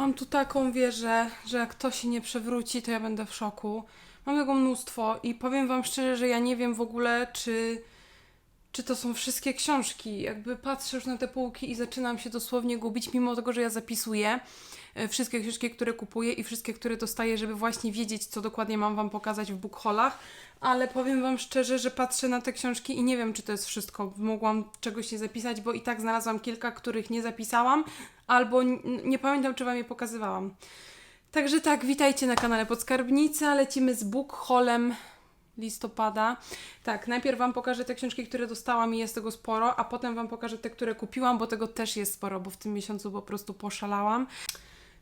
Mam tu taką wieżę, że jak to się nie przewróci, to ja będę w szoku. Mam tego mnóstwo i powiem Wam szczerze, że ja nie wiem w ogóle, czy, czy to są wszystkie książki. Jakby patrzę już na te półki i zaczynam się dosłownie gubić, mimo tego, że ja zapisuję e, wszystkie książki, które kupuję i wszystkie, które dostaję, żeby właśnie wiedzieć, co dokładnie mam Wam pokazać w bookholach. Ale powiem Wam szczerze, że patrzę na te książki i nie wiem, czy to jest wszystko. Mogłam czegoś nie zapisać, bo i tak znalazłam kilka, których nie zapisałam, albo nie pamiętam, czy Wam je pokazywałam. Także tak, witajcie na kanale Podskarbnica. Lecimy z bookholem listopada. Tak, najpierw Wam pokażę te książki, które dostałam i jest tego sporo, a potem Wam pokażę te, które kupiłam, bo tego też jest sporo, bo w tym miesiącu po prostu poszalałam.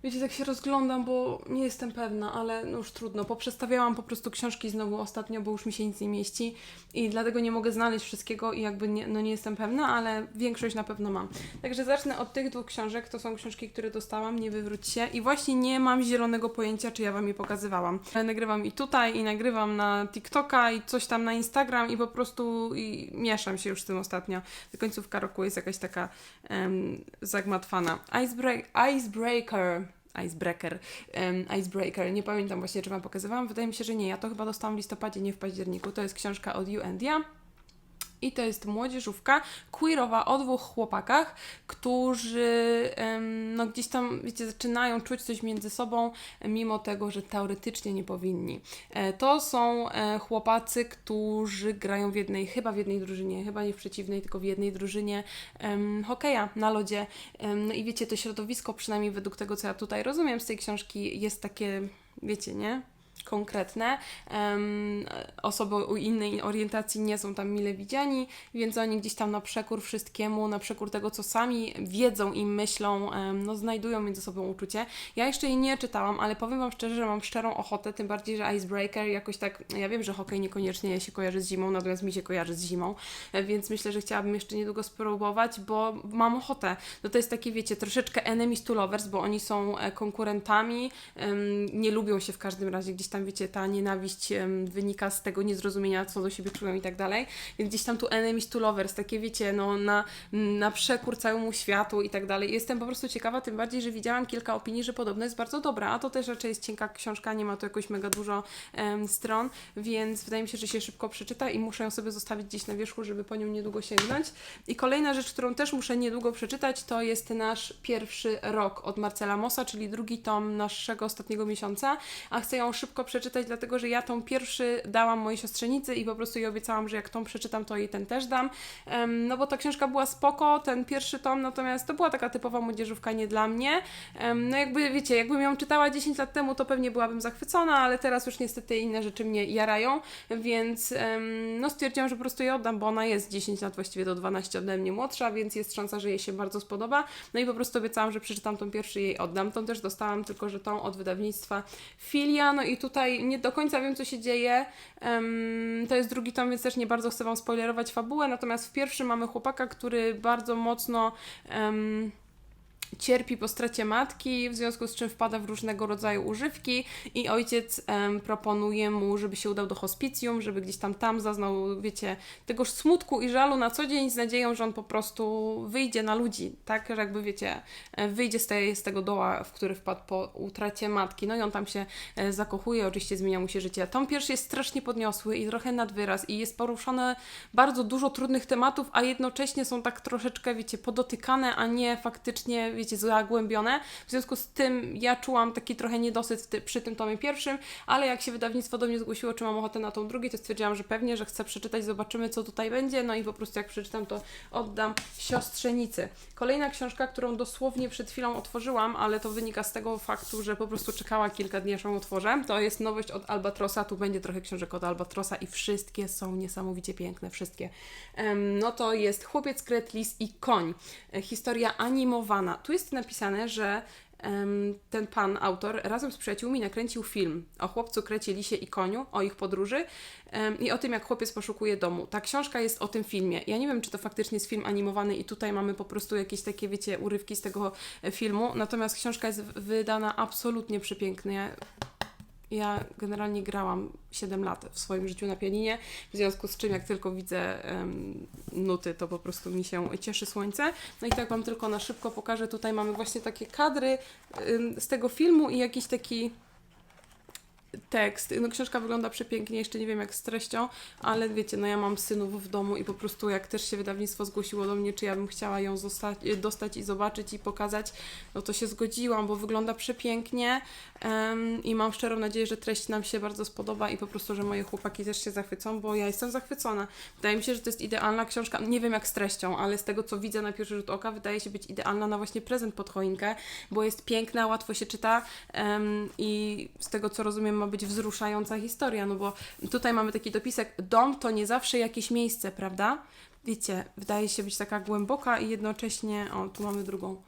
Wiecie, tak się rozglądam, bo nie jestem pewna, ale no już trudno. Poprzestawiałam po prostu książki znowu ostatnio, bo już mi się nic nie mieści i dlatego nie mogę znaleźć wszystkiego i jakby nie, no nie jestem pewna, ale większość na pewno mam. Także zacznę od tych dwóch książek. To są książki, które dostałam, nie wywróć się i właśnie nie mam zielonego pojęcia, czy ja Wam je pokazywałam. Ale Nagrywam i tutaj, i nagrywam na TikToka, i coś tam na Instagram i po prostu i mieszam się już z tym ostatnio. Ta końcówka roku jest jakaś taka em, zagmatwana. Icebreak, icebreaker. Icebreaker. em, Icebreaker. Nie pamiętam właśnie, czy Wam pokazywałam. Wydaje mi się, że nie. Ja to chyba dostałam w listopadzie, nie w październiku. To jest książka od You and Ja. I to jest młodzieżówka queerowa o dwóch chłopakach, którzy no gdzieś tam, wiecie, zaczynają czuć coś między sobą, mimo tego, że teoretycznie nie powinni. E, to są e, chłopacy, którzy grają w jednej, chyba w jednej drużynie, chyba nie w przeciwnej, tylko w jednej drużynie em, hokeja na lodzie. No i wiecie, to środowisko, przynajmniej według tego, co ja tutaj rozumiem z tej książki, jest takie, wiecie, nie? Konkretne. Osoby o innej orientacji nie są tam mile widziani, więc oni gdzieś tam na przekór wszystkiemu, na przekór tego, co sami wiedzą i myślą, no znajdują między sobą uczucie. Ja jeszcze jej nie czytałam, ale powiem Wam szczerze, że mam szczerą ochotę, tym bardziej, że Icebreaker jakoś tak, ja wiem, że hokej niekoniecznie się kojarzy z zimą, natomiast mi się kojarzy z zimą, e, więc myślę, że chciałabym jeszcze niedługo spróbować, bo mam ochotę. No to jest takie, wiecie, troszeczkę enemies to lovers, bo oni są e, konkurentami, nie lubią się w każdym razie, gdzieś tam, wiecie, ta nienawiść wynika z tego niezrozumienia, co do siebie czują i tak dalej, więc gdzieś tam tu enemies to lovers, takie, wiecie, no na, na przekór całemu światu i tak dalej. Jestem po prostu ciekawa, tym bardziej, że widziałam kilka opinii, że podobno jest bardzo dobra, a to też raczej jest cienka książka, nie ma tu jakoś mega dużo stron, więc wydaje mi się, że się szybko przeczyta i muszę ją sobie zostawić gdzieś na wierzchu, żeby po nią niedługo sięgnąć. I kolejna rzecz, którą też muszę niedługo przeczytać, to jest nasz pierwszy rok od Marcela Mossa, czyli drugi tom naszego ostatniego miesiąca, a chcę ją szybko przeczytać, dlatego że ja tą pierwszy dałam mojej siostrzenicy i po prostu jej obiecałam, że jak tą przeczytam, to jej ten też dam. No bo ta książka była spoko, ten pierwszy tom, natomiast to była taka typowa młodzieżówka nie dla mnie. No jakby wiecie, jakbym ją czytała 10 lat temu, to pewnie byłabym zachwycona, ale teraz już niestety inne rzeczy mnie jarają, więc no stwierdziłam, że po prostu jej oddam, bo ona jest 10 lat, właściwie do 12 ode mnie młodsza, więc jest szansa, że jej się bardzo spodoba. No i po prostu obiecałam, że przeczytam tą pierwszy jej oddam. Tą też dostałam, tylko że tą od wydawnictwa Filia. No i tutaj nie do końca wiem, co się dzieje. To jest drugi tom, więc też nie bardzo chcę Wam spoilerować fabułę. Natomiast w pierwszym mamy chłopaka, który bardzo mocno. em, cierpi po stracie matki, w związku z czym wpada w różnego rodzaju używki i ojciec em, proponuje mu, żeby się udał do hospicjum, żeby gdzieś tam tam zaznał, wiecie, tego smutku i żalu na co dzień z nadzieją, że on po prostu wyjdzie na ludzi, tak, że jakby wiecie, e, wyjdzie z, tej, z tego doła, w który wpadł po utracie matki, no i on tam się e, zakochuje, oczywiście zmienia mu się życie. Tom pierwszy jest strasznie podniosły i trochę nad wyraz i jest poruszone bardzo dużo trudnych tematów, a jednocześnie są tak troszeczkę, wiecie, podotykane, a nie faktycznie, wiecie, zagłębione. W związku z tym ja czułam taki trochę niedosyt ty, przy tym tomie pierwszym, ale jak się wydawnictwo do mnie zgłosiło, czy mam ochotę na tą drugi, to stwierdziłam, że pewnie, że chcę przeczytać, zobaczymy, co tutaj będzie, no i po prostu jak przeczytam, to oddam siostrzenicy. Kolejna książka, którą dosłownie przed chwilą otworzyłam, ale to wynika z tego faktu, że po prostu czekała kilka dni, aż ją otworzę. To jest nowość od Albatrosa, tu będzie trochę książek od Albatrosa i wszystkie są niesamowicie piękne, wszystkie. No to jest Chłopiec, Kret, Lis i Koń. E, Historia animowana. Tu jest napisane, że ten pan, autor, razem z przyjaciółmi nakręcił film o chłopcu, krecie, lisie i koniu, o ich podróży i o tym, jak chłopiec poszukuje domu. Ta książka jest o tym filmie. Ja nie wiem, czy to faktycznie jest film animowany i tutaj mamy po prostu jakieś takie, wiecie, urywki z tego e, filmu, natomiast książka jest wydana absolutnie przepięknie Ja generalnie grałam 7 lat w swoim życiu na pianinie, w związku z czym jak tylko widzę em, nuty, to po prostu mi się cieszy słońce. No i tak Wam tylko na szybko pokażę. Tutaj mamy właśnie takie kadry ym, z tego filmu i jakiś taki tekst. No książka wygląda przepięknie, jeszcze nie wiem jak z treścią, ale wiecie, no ja mam synów w domu i po prostu jak też się wydawnictwo zgłosiło do mnie, czy ja bym chciała ją zostać, dostać i zobaczyć i pokazać, no to się zgodziłam, bo wygląda przepięknie em, i mam szczerą nadzieję, że treść nam się bardzo spodoba i po prostu, że moje chłopaki też się zachwycą, bo ja jestem zachwycona. Wydaje mi się, że to jest idealna książka, nie wiem jak z treścią, ale z tego co widzę na pierwszy rzut oka, wydaje się być idealna na właśnie prezent pod choinkę, bo jest piękna, łatwo się czyta em, i z tego co rozumiem ma być wzruszająca historia, no bo tutaj mamy taki dopisek, dom to nie zawsze jakieś miejsce, prawda? Wiecie, wydaje się być taka głęboka i jednocześnie, o tu mamy drugą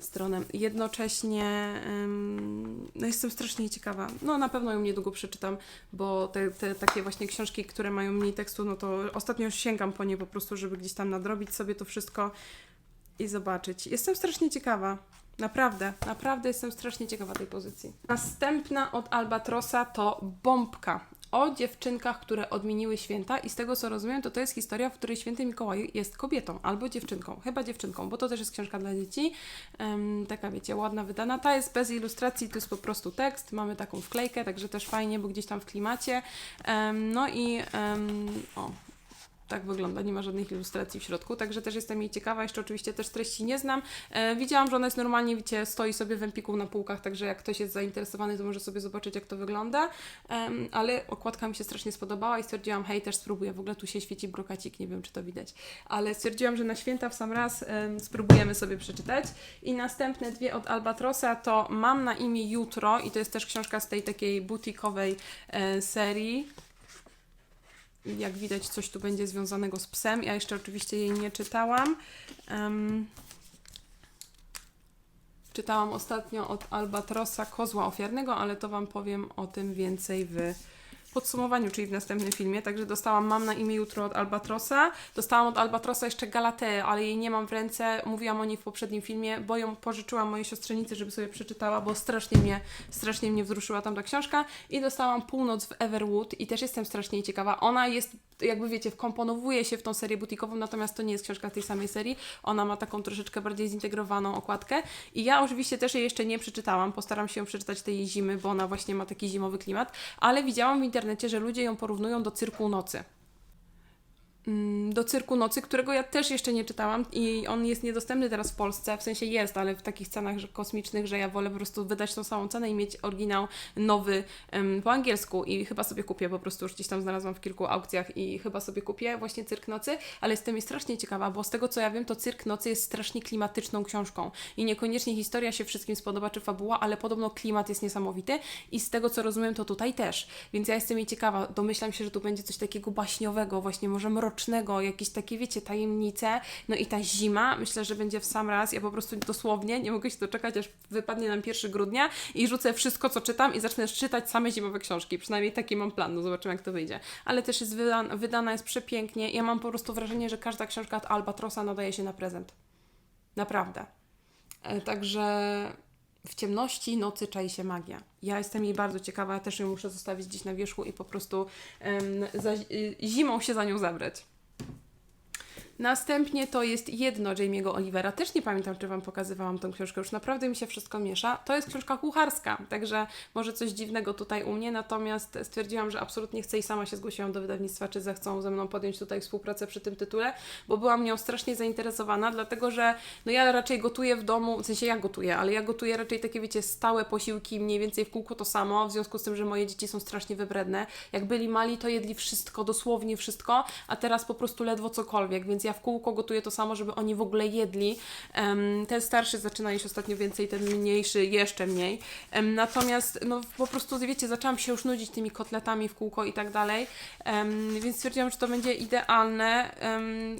stronę, jednocześnie em, no jestem strasznie ciekawa, no na pewno ją niedługo przeczytam, bo te, te takie właśnie książki, które mają mniej tekstu, no to ostatnio sięgam po nie po prostu, żeby gdzieś tam nadrobić sobie to wszystko i zobaczyć. Jestem strasznie ciekawa. Naprawdę, naprawdę jestem strasznie ciekawa tej pozycji. Następna od Albatrosa to Bombka. O dziewczynkach, które odmieniły święta i z tego co rozumiem, to to jest historia, w której święty Mikołaj jest kobietą albo dziewczynką, chyba dziewczynką, bo to też jest książka dla dzieci. Em, taka wiecie, ładna wydana. Ta jest bez ilustracji, to jest po prostu tekst. Mamy taką wklejkę, także też fajnie, bo gdzieś tam w klimacie. Em, no i em, o, tak wygląda, nie ma żadnych ilustracji w środku, także też jestem jej ciekawa, jeszcze oczywiście też treści nie znam. E, widziałam, że ona jest normalnie, wiecie, stoi sobie w Empiku na półkach, także jak ktoś jest zainteresowany, to może sobie zobaczyć, jak to wygląda, Em, ale okładka mi się strasznie spodobała i stwierdziłam, hej, też spróbuję, w ogóle tu się świeci brokacik, nie wiem, czy to widać, ale stwierdziłam, że na święta w sam raz em, spróbujemy sobie przeczytać. I następne dwie od Albatrosa to Mam na imię Jutro i to jest też książka z tej takiej butikowej e, serii, jak widać, coś tu będzie związanego z psem. Ja jeszcze oczywiście jej nie czytałam. Em, czytałam ostatnio od Albatrosa Kozła Ofiarnego, ale to Wam powiem o tym więcej w podsumowaniu, czyli w następnym filmie. Także dostałam Mam na imię jutro od Albatrosa. Dostałam od Albatrosa jeszcze Galateę, ale jej nie mam w ręce. Mówiłam o niej w poprzednim filmie, bo ją pożyczyłam mojej siostrzenicy, żeby sobie przeczytała, bo strasznie mnie, strasznie mnie wzruszyła tam ta książka. I dostałam Północ w Everwood i też jestem strasznie ciekawa. Ona jest, jakby wiecie, wkomponowuje się w tą serię butikową, natomiast to nie jest książka tej samej serii. Ona ma taką troszeczkę bardziej zintegrowaną okładkę. I ja oczywiście też jej jeszcze nie przeczytałam. Postaram się ją przeczytać tej zimy, bo ona właśnie ma taki zimowy klimat. Ale widziałam w internecie, że ludzie ją porównują do Cyrku Nocy do Cyrku Nocy, którego ja też jeszcze nie czytałam i on jest niedostępny teraz w Polsce, w sensie jest, ale w takich cenach kosmicznych, że ja wolę po prostu wydać tą samą cenę i mieć oryginał nowy em, po angielsku. I chyba sobie kupię, po prostu już gdzieś tam znalazłam w kilku aukcjach i chyba sobie kupię właśnie Cyrk Nocy, ale jestem jej strasznie ciekawa, bo z tego co ja wiem, to Cyrk Nocy jest strasznie klimatyczną książką. I niekoniecznie historia się wszystkim spodoba, czy fabuła, ale podobno klimat jest niesamowity i z tego co rozumiem, to tutaj też, więc ja jestem jej ciekawa, domyślam się, że tu będzie coś takiego baśniowego, właśnie może mrocznego, jakieś takie, wiecie, tajemnice, no i ta zima, myślę, że będzie w sam raz, ja po prostu dosłownie nie mogę się doczekać, aż wypadnie nam 1 grudnia i rzucę wszystko, co czytam i zacznę czytać same zimowe książki, przynajmniej taki mam plan, no zobaczymy, jak to wyjdzie, ale też jest wydana, wydana jest przepięknie, ja mam po prostu wrażenie, że każda książka od Albatrosa nadaje się na prezent, naprawdę, E, także w ciemności nocy czai się magia. Ja jestem jej bardzo ciekawa, też ją muszę zostawić gdzieś na wierzchu i po prostu em, za, y, zimą się za nią zabrać. Następnie to jest jedno Jamie'ego Olivera. Też nie pamiętam, czy Wam pokazywałam tą książkę. Już naprawdę mi się wszystko miesza. To jest książka kucharska, także może coś dziwnego tutaj u mnie. Natomiast stwierdziłam, że absolutnie chcę i sama się zgłosiłam do wydawnictwa, czy zechcą ze mną podjąć tutaj współpracę przy tym tytule, bo byłam nią strasznie zainteresowana, dlatego że no ja raczej gotuję w domu, w sensie ja gotuję, ale ja gotuję raczej takie, wiecie, stałe posiłki, mniej więcej w kółko to samo, w związku z tym, że moje dzieci są strasznie wybredne. Jak byli mali, to jedli wszystko, dosłownie wszystko, a teraz po prostu ledwo cokolwiek, więc ja w kółko gotuję to samo, żeby oni w ogóle jedli. Ten starszy zaczyna jeść ostatnio więcej, ten mniejszy jeszcze mniej. Natomiast, no po prostu, wiecie, zaczęłam się już nudzić tymi kotletami w kółko i tak dalej, więc stwierdziłam, że to będzie idealne,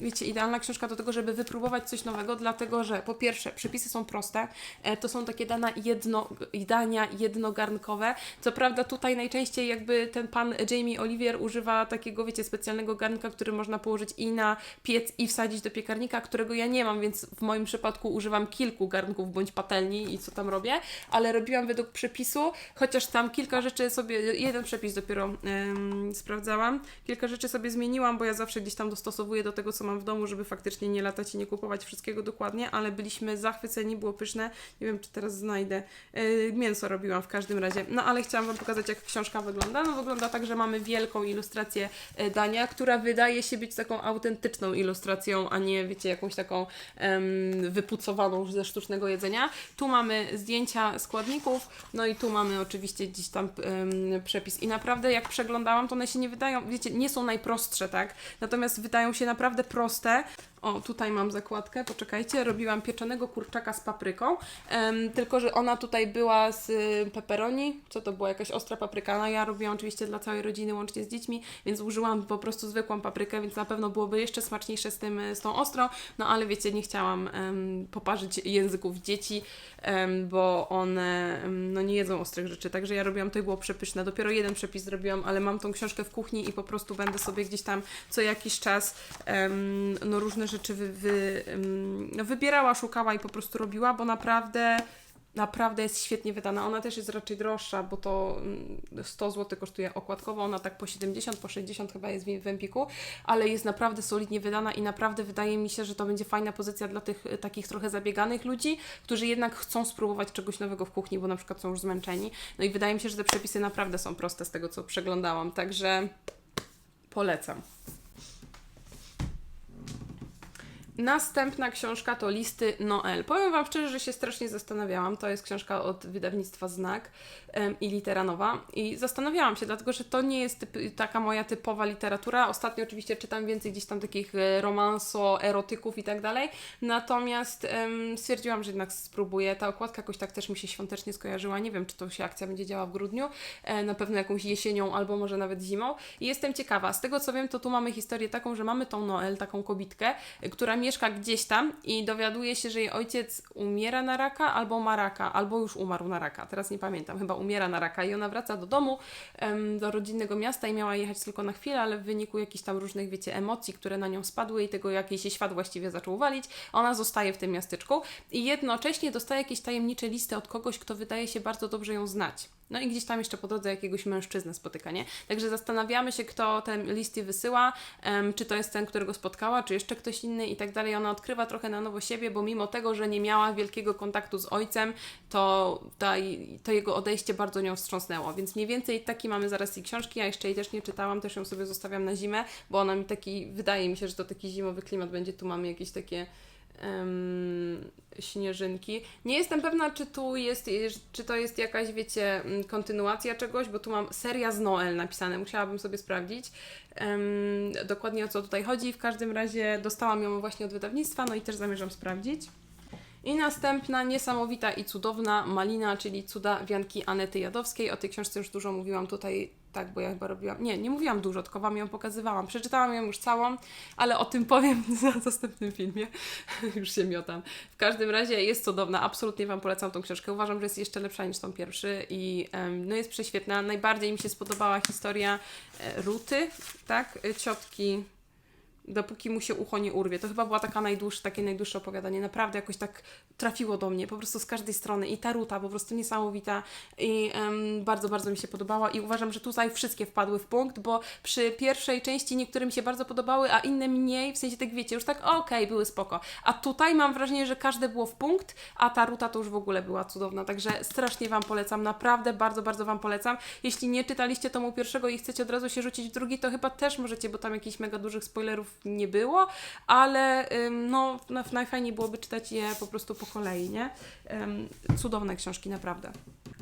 wiecie, idealna książka do tego, żeby wypróbować coś nowego, dlatego, że po pierwsze, przepisy są proste, e, to są takie dana jedno, dania jednogarnkowe, co prawda tutaj najczęściej jakby ten pan Jamie Olivier używa takiego, wiecie, specjalnego garnka, który można położyć i na piec, i wsadzić do piekarnika, którego ja nie mam, więc w moim przypadku używam kilku garnków bądź patelni i co tam robię, ale robiłam według przepisu, chociaż tam kilka rzeczy sobie, jeden przepis dopiero em, sprawdzałam, kilka rzeczy sobie zmieniłam, bo ja zawsze gdzieś tam dostosowuję do tego, co mam w domu, żeby faktycznie nie latać i nie kupować wszystkiego dokładnie, ale byliśmy zachwyceni, było pyszne, nie wiem, czy teraz znajdę, Yy, mięso robiłam w każdym razie, no ale chciałam Wam pokazać, jak książka wygląda, no wygląda tak, że mamy wielką ilustrację e, dania, która wydaje się być taką autentyczną ilustracją, a nie, wiecie, jakąś taką em, wypucowaną ze sztucznego jedzenia. Tu mamy zdjęcia składników, no i tu mamy oczywiście gdzieś tam em, przepis. I naprawdę, jak przeglądałam, to one się nie wydają, wiecie, nie są najprostsze, tak? Natomiast wydają się naprawdę proste. O, tutaj mam zakładkę, poczekajcie, robiłam pieczonego kurczaka z papryką, em, tylko że ona tutaj była z y, pepperoni, co to była jakaś ostra papryka, no ja robiłam oczywiście dla całej rodziny, łącznie z dziećmi, więc użyłam po prostu zwykłą paprykę, więc na pewno byłoby jeszcze smaczniejsze z tym, y, z tą ostrą, no ale wiecie, nie chciałam em, poparzyć języków dzieci, em, bo one em, no nie jedzą ostrych rzeczy, także ja robiłam, to było przepyszne, dopiero jeden przepis zrobiłam, ale mam tą książkę w kuchni i po prostu będę sobie gdzieś tam co jakiś czas em, no różne rzeczy wy, wy, no wybierała, szukała i po prostu robiła, bo naprawdę naprawdę jest świetnie wydana. Ona też jest raczej droższa, bo to mm, 100 zł kosztuje okładkowo, ona tak po 70, po 60 chyba jest w w Empiku, ale jest naprawdę solidnie wydana i naprawdę wydaje mi się, że to będzie fajna pozycja dla tych y, takich trochę zabieganych ludzi, którzy jednak chcą spróbować czegoś nowego w kuchni, bo na przykład są już zmęczeni. No i wydaje mi się, że te przepisy naprawdę są proste z tego, co przeglądałam, także polecam. Następna książka to Listy Noel. Powiem Wam szczerze, że się strasznie zastanawiałam. To jest książka od wydawnictwa Znak em, i Litera Nowa. I zastanawiałam się, dlatego że to nie jest typ, taka moja typowa literatura. Ostatnio oczywiście czytam więcej gdzieś tam takich e, romanso, erotyków i tak dalej. Natomiast stwierdziłam, że jednak spróbuję. Ta okładka jakoś tak też mi się świątecznie skojarzyła. Nie wiem, czy to się akcja będzie działała w grudniu. E, na pewno jakąś jesienią albo może nawet zimą. I jestem ciekawa. Z tego co wiem, to tu mamy historię taką, że mamy tą Noel, taką kobitkę, która mieszka gdzieś tam i dowiaduje się, że jej ojciec umiera na raka albo ma raka, albo już umarł na raka. Teraz nie pamiętam, chyba umiera na raka. I ona wraca do domu, do rodzinnego miasta i miała jechać tylko na chwilę, ale w wyniku jakichś tam różnych, wiecie, emocji, które na nią spadły i tego, jak jej się świat właściwie zaczął walić, ona zostaje w tym miasteczku i jednocześnie dostaje jakieś tajemnicze listy od kogoś, kto wydaje się bardzo dobrze ją znać. No i gdzieś tam jeszcze po drodze jakiegoś mężczyznę spotyka, nie? Także zastanawiamy się, kto te listy wysyła, czy to jest ten, którego spotkała, czy jeszcze ktoś inny i tak dalej. Ona odkrywa trochę na nowo siebie, bo mimo tego, że nie miała wielkiego kontaktu z ojcem, to, ta, to jego odejście bardzo nią wstrząsnęło. Więc mniej więcej taki mamy zaraz i książki. Ja jeszcze jej też nie czytałam, też ją sobie zostawiam na zimę, bo ona mi taki, wydaje mi się, że to taki zimowy klimat będzie. Tu mamy jakieś takie em, śnieżynki. Nie jestem pewna, czy tu jest, czy to jest jakaś, wiecie, mm, kontynuacja czegoś, bo tu mam seria z Noel napisane, musiałabym sobie sprawdzić em, dokładnie o co tutaj chodzi. W każdym razie dostałam ją właśnie od wydawnictwa, no i też zamierzam sprawdzić. I następna niesamowita i cudowna Malina, czyli cuda wianki Anety Jadowskiej. O tej książce już dużo mówiłam tutaj, tak, bo ja chyba robiłam. Nie, nie mówiłam dużo, tylko Wam ją pokazywałam. Przeczytałam ją już całą, ale o tym powiem na następnym filmie. już się miotam. W każdym razie jest cudowna, absolutnie Wam polecam tą książkę. Uważam, że jest jeszcze lepsza niż tą pierwszy i em, no jest prześwietna. Najbardziej mi się spodobała historia e, Ruty, tak, e, ciotki dopóki mu się ucho nie urwie. To chyba była taka najdłuższa, takie najdłuższe opowiadanie. Naprawdę jakoś tak trafiło do mnie, po prostu z każdej strony. I ta ruta po prostu niesamowita i em, bardzo, bardzo mi się podobała i uważam, że tutaj wszystkie wpadły w punkt, bo przy pierwszej części niektóre mi się bardzo podobały, a inne mniej, w sensie tak wiecie, już tak okej, były spoko. A tutaj mam wrażenie, że każde było w punkt, a ta ruta to już w ogóle była cudowna, także strasznie Wam polecam, naprawdę bardzo, bardzo Wam polecam. Jeśli nie czytaliście tomu pierwszego i chcecie od razu się rzucić w drugi, to chyba też możecie, bo tam jakichś mega dużych spoilerów nie było, ale no na- najfajniej byłoby czytać je po prostu po kolei, nie? Cudowne książki, naprawdę.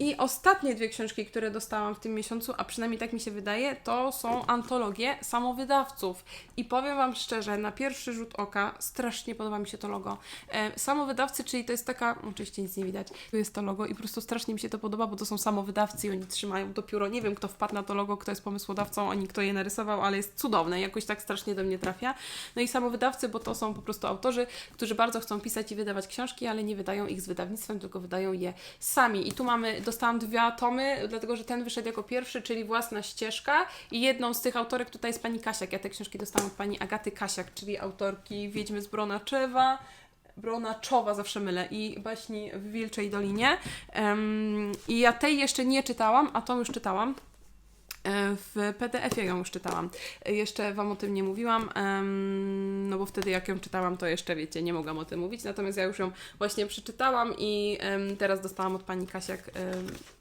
I ostatnie dwie książki, które dostałam w tym miesiącu, a przynajmniej tak mi się wydaje, to są antologie samowydawców. I powiem Wam szczerze, na pierwszy rzut oka strasznie podoba mi się to logo. E, samowydawcy, czyli to jest taka, oczywiście nic nie widać, tu jest to logo i po prostu strasznie mi się to podoba, bo to są samowydawcy i oni trzymają to pióro. Nie wiem, kto wpadł na to logo, kto jest pomysłodawcą, ani kto je narysował, ale jest cudowne, jakoś tak strasznie do mnie trafia. No i samowydawcy, bo to są po prostu autorzy, którzy bardzo chcą pisać i wydawać książki, ale nie wydają ich z wydawnictwem, tylko wydają je sami. I tu mamy dostałam dwa tomy, dlatego że ten wyszedł jako pierwszy, czyli Własna ścieżka i jedną z tych autorek tutaj jest pani Kasiak. Ja te książki dostałam od pani Agaty Kasiak, czyli autorki Wiedźmy z Bronaczewa, Bronaczowa, zawsze mylę, i baśni w Wilczej Dolinie. Em, I ja tej jeszcze nie czytałam, a tą już czytałam. E, W PDF-ie ją już czytałam. E, Jeszcze Wam o tym nie mówiłam, no bo wtedy jak ją czytałam, to jeszcze wiecie, nie mogłam o tym mówić. Natomiast ja już ją właśnie przeczytałam i teraz dostałam od pani Kasiak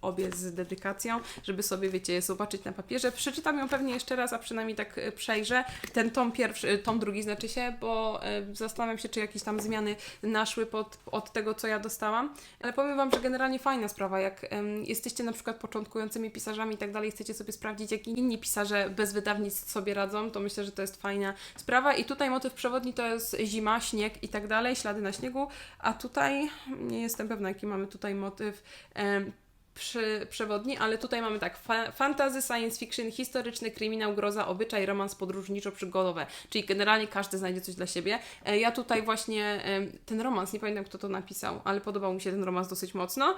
obie z dedykacją, żeby sobie, wiecie, je zobaczyć na papierze. Przeczytam ją pewnie jeszcze raz, a przynajmniej tak e, przejrzę. Ten tom pierwszy, tom drugi znaczy się, bo zastanawiam się, czy jakieś tam zmiany naszły pod, od tego, co ja dostałam. Ale powiem Wam, że generalnie fajna sprawa, jak jesteście na przykład początkującymi pisarzami i tak dalej, chcecie sobie sprawdzić, jak inni pisarze bez wydawnictw sobie radzą, to myślę, że to jest fajna sprawa. I tutaj motyw przewodni to jest zima, śnieg i tak dalej, ślady na śniegu, a tutaj nie jestem pewna, jaki mamy tutaj motyw. Przy, przewodni, ale tutaj mamy tak, fa fantasy, science fiction, historyczny, kryminał, groza, obyczaj, romans podróżniczo-przygodowe, czyli generalnie każdy znajdzie coś dla siebie. E, ja tutaj właśnie ten romans, nie pamiętam kto to napisał, ale podobał mi się ten romans dosyć mocno.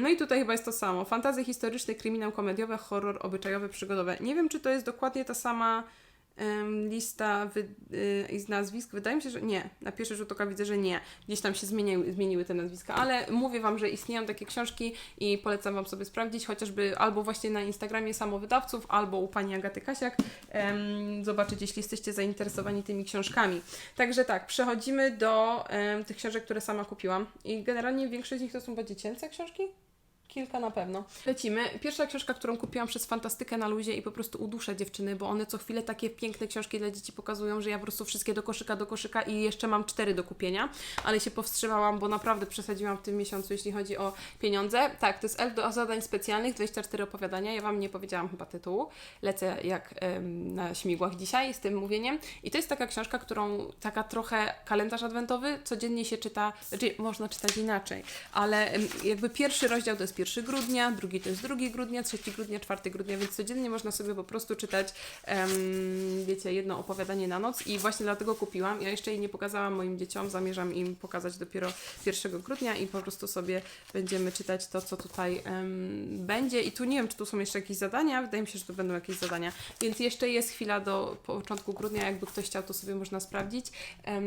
No i tutaj chyba jest to samo, fantasy, historyczny, kryminał, komediowe, horror, obyczajowe, przygodowe. Nie wiem, czy to jest dokładnie ta sama lista wy, y, z nazwisk. Wydaje mi się, że nie. Na pierwszy rzut oka widzę, że nie. Gdzieś tam się zmieniły, zmieniły te nazwiska, ale mówię Wam, że istnieją takie książki i polecam Wam sobie sprawdzić, chociażby albo właśnie na Instagramie samowydawców, albo u Pani Agaty Kasiak, zobaczyć, jeśli jesteście zainteresowani tymi książkami. Także tak, przechodzimy do tych książek, które sama kupiłam i generalnie większość z nich to są chyba dziecięce książki? Kilka na pewno. Lecimy. Pierwsza książka, którą kupiłam przez fantastykę na luzie i po prostu uduszę dziewczyny, bo one co chwilę takie piękne książki dla dzieci pokazują, że ja po prostu wszystkie do koszyka, do koszyka i jeszcze mam cztery do kupienia, ale się powstrzymałam, bo naprawdę przesadziłam w tym miesiącu, jeśli chodzi o pieniądze. Tak, to jest Elf do zadań specjalnych, 24 opowiadania. Ja Wam nie powiedziałam chyba tytułu. Lecę jak em, na śmigłach dzisiaj z tym mówieniem. I to jest taka książka, którą taka trochę kalendarz adwentowy, codziennie się czyta, znaczy można czytać inaczej, ale em, jakby pierwszy rozdział to jest 1 grudnia, drugi to jest 2 grudnia, 3 grudnia, 4 grudnia, więc codziennie można sobie po prostu czytać, em, wiecie, jedno opowiadanie na noc i właśnie dlatego kupiłam. Ja jeszcze jej nie pokazałam moim dzieciom, zamierzam im pokazać dopiero 1 grudnia i po prostu sobie będziemy czytać to, co tutaj em, będzie. I tu nie wiem, czy tu są jeszcze jakieś zadania, wydaje mi się, że tu będą jakieś zadania, więc jeszcze jest chwila do początku grudnia, jakby ktoś chciał, to sobie można sprawdzić, em,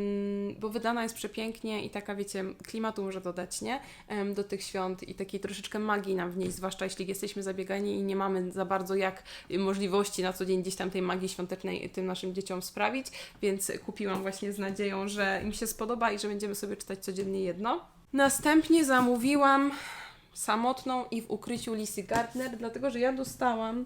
bo wydana jest przepięknie i taka, wiecie, klimatu może dodać, nie? Em, do tych świąt i takiej troszeczkę magii nam w niej, zwłaszcza jeśli jesteśmy zabiegani i nie mamy za bardzo jak możliwości na co dzień gdzieś tam tej magii świątecznej tym naszym dzieciom sprawić, więc kupiłam właśnie z nadzieją, że im się spodoba i że będziemy sobie czytać codziennie jedno. Następnie zamówiłam samotną i w ukryciu Lisy Gardner, dlatego że ja dostałam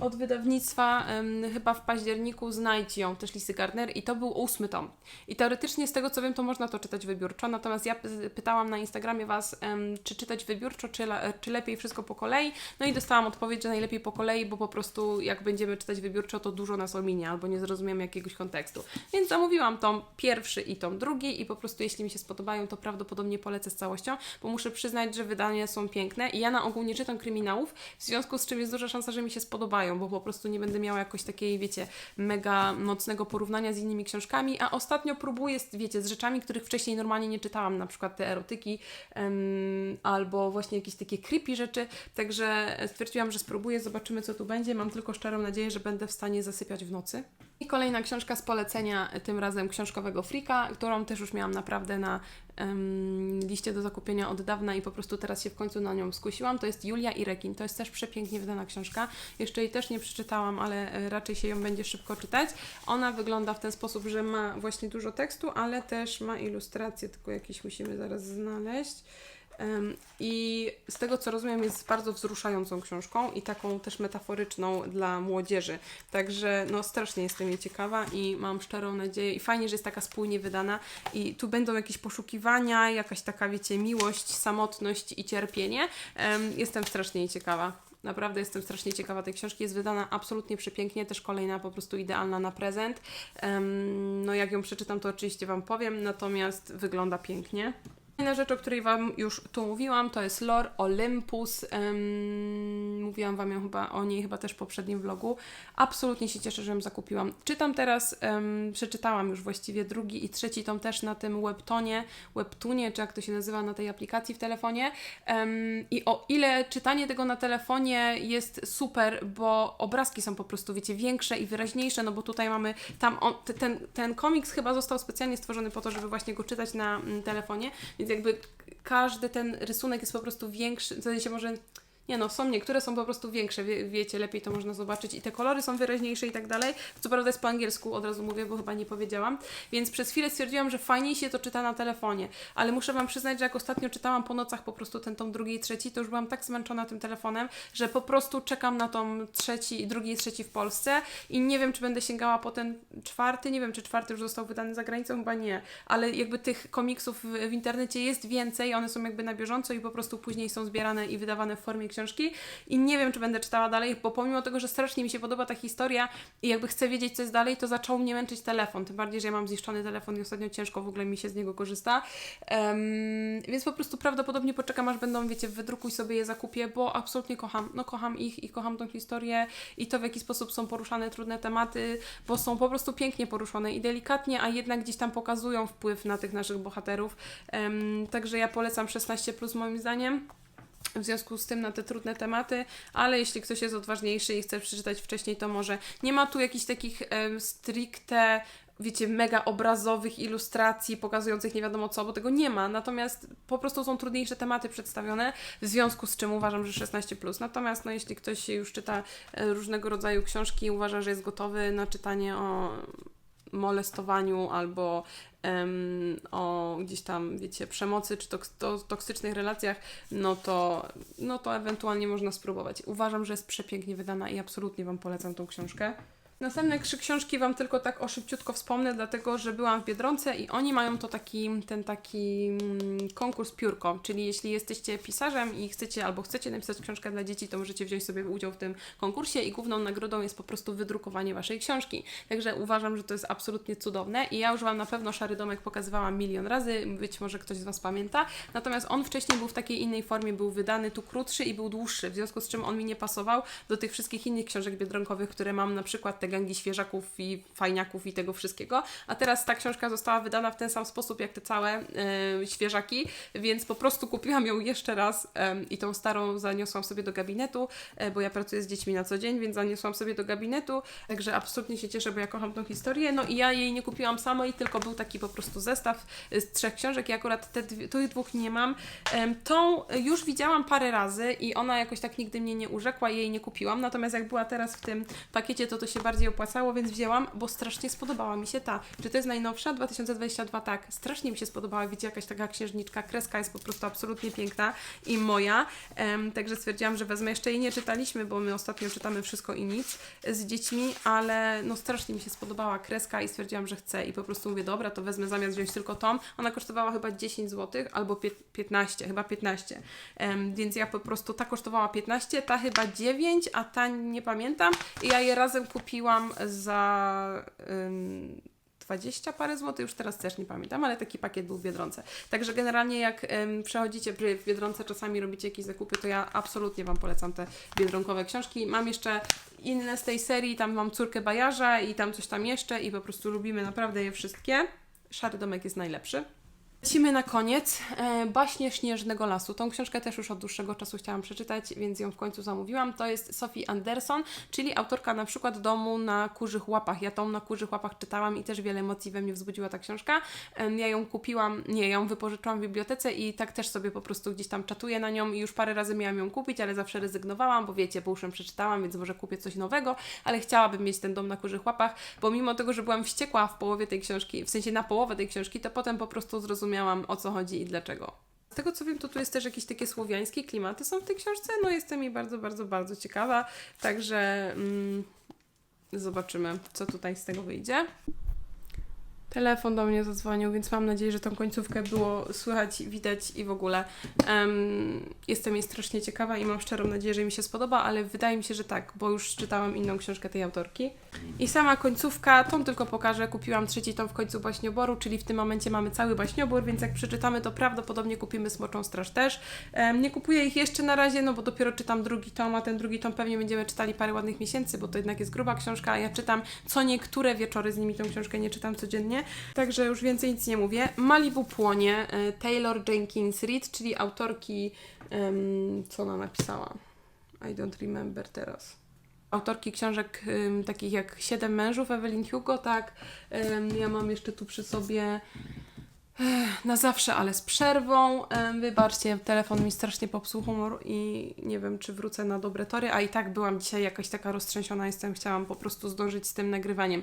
od wydawnictwa em, chyba w październiku znajdź ją też Lisy Gardner i to był ósmy tom. I teoretycznie z tego co wiem to można to czytać wybiórczo, natomiast ja pytałam na Instagramie Was, em, czy czytać wybiórczo, czy, czy lepiej wszystko po kolei, no i dostałam odpowiedź, że najlepiej po kolei, bo po prostu jak będziemy czytać wybiórczo to dużo nas ominie albo nie zrozumiemy jakiegoś kontekstu. Więc zamówiłam tom pierwszy i tom drugi i po prostu jeśli mi się spodobają to prawdopodobnie polecę z całością, bo muszę przyznać, że wydania są piękne i ja na ogół nie czytam kryminałów, w związku z czym jest duża szansa, że mi się spodobają, bo po prostu nie będę miała jakoś takiej, wiecie, mega mocnego porównania z innymi książkami, a ostatnio próbuję, wiecie, z rzeczami, których wcześniej normalnie nie czytałam, na przykład te erotyki em, albo właśnie jakieś takie creepy rzeczy, także stwierdziłam, że spróbuję, zobaczymy co tu będzie, mam tylko szczerą nadzieję, że będę w stanie zasypiać w nocy. I kolejna książka z polecenia, tym razem książkowego Frika, którą też już miałam naprawdę na em, liście do zakupienia od dawna i po prostu teraz się w końcu na nią skusiłam. To jest Julia i Rekin. To jest też przepięknie wydana książka. Jeszcze jej też nie przeczytałam, ale e, raczej się ją będzie szybko czytać. Ona wygląda w ten sposób, że ma właśnie dużo tekstu, ale też ma ilustracje, tylko jakieś musimy zaraz znaleźć. I z tego co rozumiem, jest bardzo wzruszającą książką i taką też metaforyczną dla młodzieży. Także no strasznie jestem jej ciekawa i mam szczerą nadzieję i fajnie, że jest taka spójnie wydana i tu będą jakieś poszukiwania, jakaś taka wiecie, miłość, samotność i cierpienie. Em, jestem strasznie jej ciekawa. Naprawdę jestem strasznie ciekawa tej książki. Jest wydana absolutnie przepięknie, też kolejna po prostu idealna na prezent. No jak ją przeczytam, to oczywiście Wam powiem, natomiast wygląda pięknie. Kolejna rzecz, o której Wam już tu mówiłam, to jest Lore Olympus em, mówiłam Wam ją chyba o niej chyba też w poprzednim vlogu. Absolutnie się cieszę, że ją zakupiłam. Czytam teraz, em, przeczytałam już właściwie drugi i trzeci tom też na tym webtonie, webtunie, czy jak to się nazywa na tej aplikacji w telefonie. Em, I o ile czytanie tego na telefonie jest super, bo obrazki są po prostu, wiecie, większe i wyraźniejsze, no bo tutaj mamy tam, on, te- ten, ten komiks chyba został specjalnie stworzony po to, żeby właśnie go czytać na mm, telefonie, więc jakby każdy ten rysunek jest po prostu większy, w sensie może... Nie no, są niektóre są po prostu większe, wie, wiecie, lepiej to można zobaczyć i te kolory są wyraźniejsze i tak dalej. Co prawda jest po angielsku, od razu mówię, bo chyba nie powiedziałam. Więc przez chwilę stwierdziłam, że fajniej się to czyta na telefonie. Ale muszę Wam przyznać, że jak ostatnio czytałam po nocach po prostu ten tom drugi i trzeci, to już byłam tak zmęczona tym telefonem, że po prostu czekam na tom trzeci, drugi i trzeci w Polsce i nie wiem, czy będę sięgała po ten czwarty. Nie wiem, czy czwarty już został wydany za granicą, chyba nie. Ale jakby tych komiksów w, w internecie jest więcej, one są jakby na bieżąco i po prostu później są zbierane i wydawane w formie książki. I nie wiem, czy będę czytała dalej, bo pomimo tego, że strasznie mi się podoba ta historia i jakby chcę wiedzieć, co jest dalej, to zaczął mnie męczyć telefon. Tym bardziej, że ja mam zniszczony telefon i ostatnio ciężko w ogóle mi się z niego korzysta. Em, więc po prostu prawdopodobnie poczekam, aż będą, wiecie, wydrukuj sobie je zakupię, bo absolutnie kocham. No kocham ich i kocham tą historię i to, w jaki sposób są poruszane trudne tematy, bo są po prostu pięknie poruszone i delikatnie, a jednak gdzieś tam pokazują wpływ na tych naszych bohaterów. Em, także ja polecam 16 plus moim zdaniem w związku z tym na te trudne tematy, ale jeśli ktoś jest odważniejszy i chce przeczytać wcześniej, to może. Nie ma tu jakichś takich em, stricte, wiecie, mega obrazowych ilustracji pokazujących nie wiadomo co, bo tego nie ma. Natomiast po prostu są trudniejsze tematy przedstawione, w związku z czym uważam, że 16. Natomiast no, jeśli ktoś już czyta e, różnego rodzaju książki i uważa, że jest gotowy na czytanie o molestowaniu albo em, o gdzieś tam, wiecie, przemocy czy toks- to, toksycznych relacjach, no to, no to ewentualnie można spróbować. Uważam, że jest przepięknie wydana i absolutnie Wam polecam tą książkę. Następne trzy książki Wam tylko tak o szybciutko wspomnę, dlatego że byłam w Biedronce i oni mają to taki, ten taki mm, konkurs piórko, czyli jeśli jesteście pisarzem i chcecie albo chcecie napisać książkę dla dzieci, to możecie wziąć sobie udział w tym konkursie i główną nagrodą jest po prostu wydrukowanie Waszej książki. Także uważam, że to jest absolutnie cudowne i ja już Wam na pewno Szary Domek pokazywałam milion razy, być może ktoś z Was pamięta, natomiast on wcześniej był w takiej innej formie, był wydany tu krótszy i był dłuższy, w związku z czym on mi nie pasował do tych wszystkich innych książek biedronkowych, które mam, na przykład te gangi świeżaków i fajniaków i tego wszystkiego, a teraz ta książka została wydana w ten sam sposób jak te całe e, świeżaki, więc po prostu kupiłam ją jeszcze raz i tą starą zaniosłam sobie do gabinetu, e, bo ja pracuję z dziećmi na co dzień, więc zaniosłam sobie do gabinetu, także absolutnie się cieszę, bo ja kocham tą historię, no i ja jej nie kupiłam samej, tylko był taki po prostu zestaw e, z trzech książek i akurat te tych dwóch nie mam. Tą już widziałam parę razy i ona jakoś tak nigdy mnie nie urzekła i jej nie kupiłam, natomiast jak była teraz w tym pakiecie, to to się bardziej opłacało, więc wzięłam, bo strasznie spodobała mi się ta. Czy to jest najnowsza? 2022, tak. Strasznie mi się spodobała, widzicie, jakaś taka księżniczka, kreska jest po prostu absolutnie piękna i moja, Em, także stwierdziłam, że wezmę. Jeszcze jej nie czytaliśmy, bo my ostatnio czytamy wszystko i nic z dziećmi, ale no strasznie mi się spodobała kreska i stwierdziłam, że chcę i po prostu mówię, dobra, to wezmę zamiast wziąć tylko tom. Ona kosztowała chyba 10 zł albo pie- 15, chyba 15. Em, więc ja po prostu, ta kosztowała 15, ta chyba 9, a ta nie pamiętam. I ja je razem kupiłam za ym, 20 parę złotych, już teraz też nie pamiętam, ale taki pakiet był w Biedronce. Także generalnie jak em, przechodzicie w Biedronce, czasami robicie jakieś zakupy, to ja absolutnie Wam polecam te biedronkowe książki. Mam jeszcze inne z tej serii, tam mam Córkę Bajarza i tam coś tam jeszcze i po prostu lubimy naprawdę je wszystkie. Szary Domek jest najlepszy. Lecimy na koniec. E, Baśnie Śnieżnego Lasu. Tą książkę też już od dłuższego czasu chciałam przeczytać, więc ją w końcu zamówiłam. To jest Sophie Anderson, czyli autorka na przykład Domu na Kurzych Łapach. Ja tą na Kurzych Łapach czytałam i też wiele emocji we mnie wzbudziła ta książka. Ja ją kupiłam, nie, ją wypożyczyłam w bibliotece i tak też sobie po prostu gdzieś tam czatuję na nią i już parę razy miałam ją kupić, ale zawsze rezygnowałam, bo wiecie, po uszem przeczytałam, więc może kupię coś nowego, ale chciałabym mieć ten Dom na Kurzych Łapach, bo mimo tego, że byłam wściekła w połowie tej książki, w sensie na połowę tej książki, to potem po prostu zrozumiałam o co chodzi i dlaczego. Z tego co wiem, to tu jest też jakieś takie słowiańskie klimaty są w tej książce. No jestem jej bardzo, bardzo, bardzo ciekawa. Także mm, zobaczymy, co tutaj z tego wyjdzie. Telefon do mnie zadzwonił, więc mam nadzieję, że tą końcówkę było słychać, widać i w ogóle. Em, jestem jej strasznie ciekawa i mam szczerą nadzieję, że mi się spodoba, ale wydaje mi się, że tak, bo już czytałam inną książkę tej autorki. I sama końcówka, tą tylko pokażę. Kupiłam trzeci tom w końcu baśnioboru, czyli w tym momencie mamy cały baśniobór, więc jak przeczytamy, to prawdopodobnie kupimy Smoczą Straż też. Em, nie kupuję ich jeszcze na razie, no bo dopiero czytam drugi tom, a ten drugi tom pewnie będziemy czytali parę ładnych miesięcy, bo to jednak jest gruba książka, a ja czytam co niektóre wieczory z nimi tą książkę, nie czytam codziennie, także już więcej nic nie mówię. Malibu płonie, e, Taylor Jenkins Reid, czyli autorki, em, co ona napisała? I don't remember teraz autorki książek ym, takich jak Siedem mężów Evelyn Hugo, tak. Ym, ja mam jeszcze tu przy sobie na zawsze, ale z przerwą. Wybaczcie, telefon mi strasznie popsuł humor i nie wiem, czy wrócę na dobre tory, a i tak byłam dzisiaj jakaś taka roztrzęsiona jestem, chciałam po prostu zdążyć z tym nagrywaniem.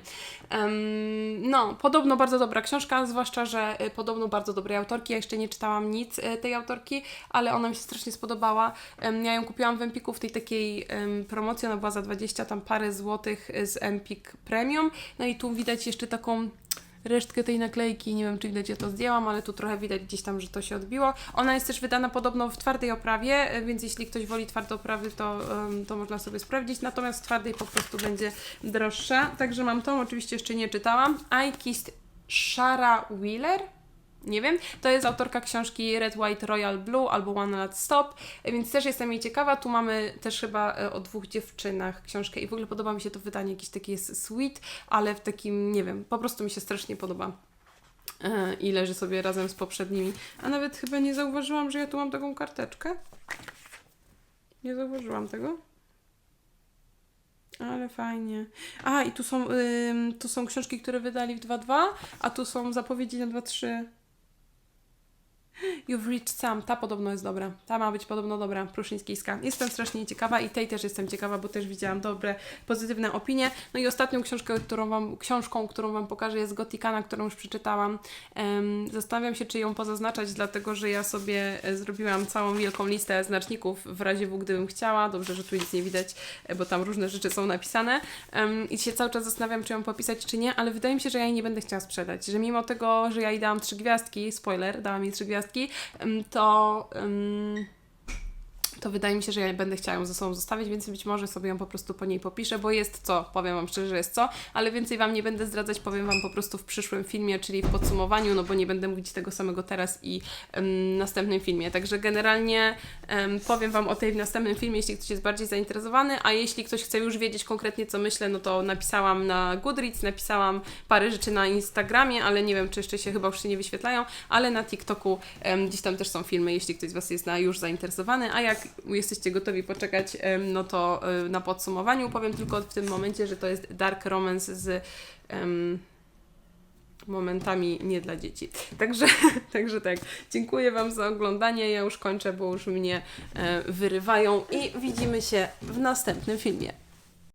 No, podobno bardzo dobra książka, zwłaszcza, że y, podobno bardzo dobrej autorki. Ja jeszcze nie czytałam nic y, tej autorki, ale ona mi się strasznie spodobała. Ja ją kupiłam w Empiku w tej takiej promocji, ona była za 20 tam parę złotych z Empik Premium. No i tu widać jeszcze taką resztkę tej naklejki, nie wiem czy widać, ja to zdjęłam, ale tu trochę widać gdzieś tam, że to się odbiło. Ona jest też wydana podobno w twardej oprawie, e, więc jeśli ktoś woli twarde oprawy, to, to można sobie sprawdzić, natomiast w twardej po prostu będzie droższa. Także mam tą, oczywiście jeszcze nie czytałam. I Kissed Shara Wheeler? Nie wiem. To jest autorka książki Red, White, Royal Blue albo One Last Stop, więc też jestem jej ciekawa. Tu mamy też chyba e, o dwóch dziewczynach książkę i w ogóle podoba mi się to wydanie, jakieś takie jest sweet, ale w takim, nie wiem, po prostu mi się strasznie podoba. E, I leży sobie razem z poprzednimi. A nawet chyba nie zauważyłam, że ja tu mam taką karteczkę. Nie zauważyłam tego. Ale fajnie. A, i tu są, tu są książki, które wydali w 2.2, a tu są zapowiedzi na 2.3. You've Reached Some, ta podobno jest dobra. Ta ma być podobno dobra, pruszyńskiska. Jestem strasznie ciekawa i tej też jestem ciekawa, bo też widziałam dobre, pozytywne opinie. No i ostatnią książkę, którą wam, książką, którą Wam pokażę jest Gotikana, którą już przeczytałam. Zastanawiam się, czy ją pozaznaczać, dlatego że ja sobie e, zrobiłam całą wielką listę znaczników w razie W, gdybym chciała. Dobrze, że tu nic nie widać, e, bo tam różne rzeczy są napisane. I się cały czas zastanawiam, czy ją popisać, czy nie, ale wydaje mi się, że ja jej nie będę chciała sprzedać. Że mimo tego, że ja jej dałam trzy gwiazdki, spoiler, dałam jej trzy gwiazdki, em, to... em, to wydaje mi się, że ja będę chciała ją ze sobą zostawić, więc być może sobie ją po prostu po niej popiszę, bo jest co, powiem Wam szczerze, że jest co, ale więcej Wam nie będę zdradzać, powiem Wam po prostu w przyszłym filmie, czyli w podsumowaniu, no bo nie będę mówić tego samego teraz i em, następnym filmie. Także generalnie em, powiem Wam o tej w następnym filmie, jeśli ktoś jest bardziej zainteresowany, a jeśli ktoś chce już wiedzieć konkretnie, co myślę, no to napisałam na Goodreads, napisałam parę rzeczy na Instagramie, ale nie wiem, czy jeszcze się chyba już się nie wyświetlają, ale na TikToku em, gdzieś tam też są filmy, jeśli ktoś z Was jest na już zainteresowany, a jak jesteście gotowi poczekać, no to na podsumowaniu powiem tylko w tym momencie, że to jest dark romance z em, momentami nie dla dzieci. Także, także tak, dziękuję Wam za oglądanie, ja już kończę, bo już mnie e, wyrywają i widzimy się w następnym filmie.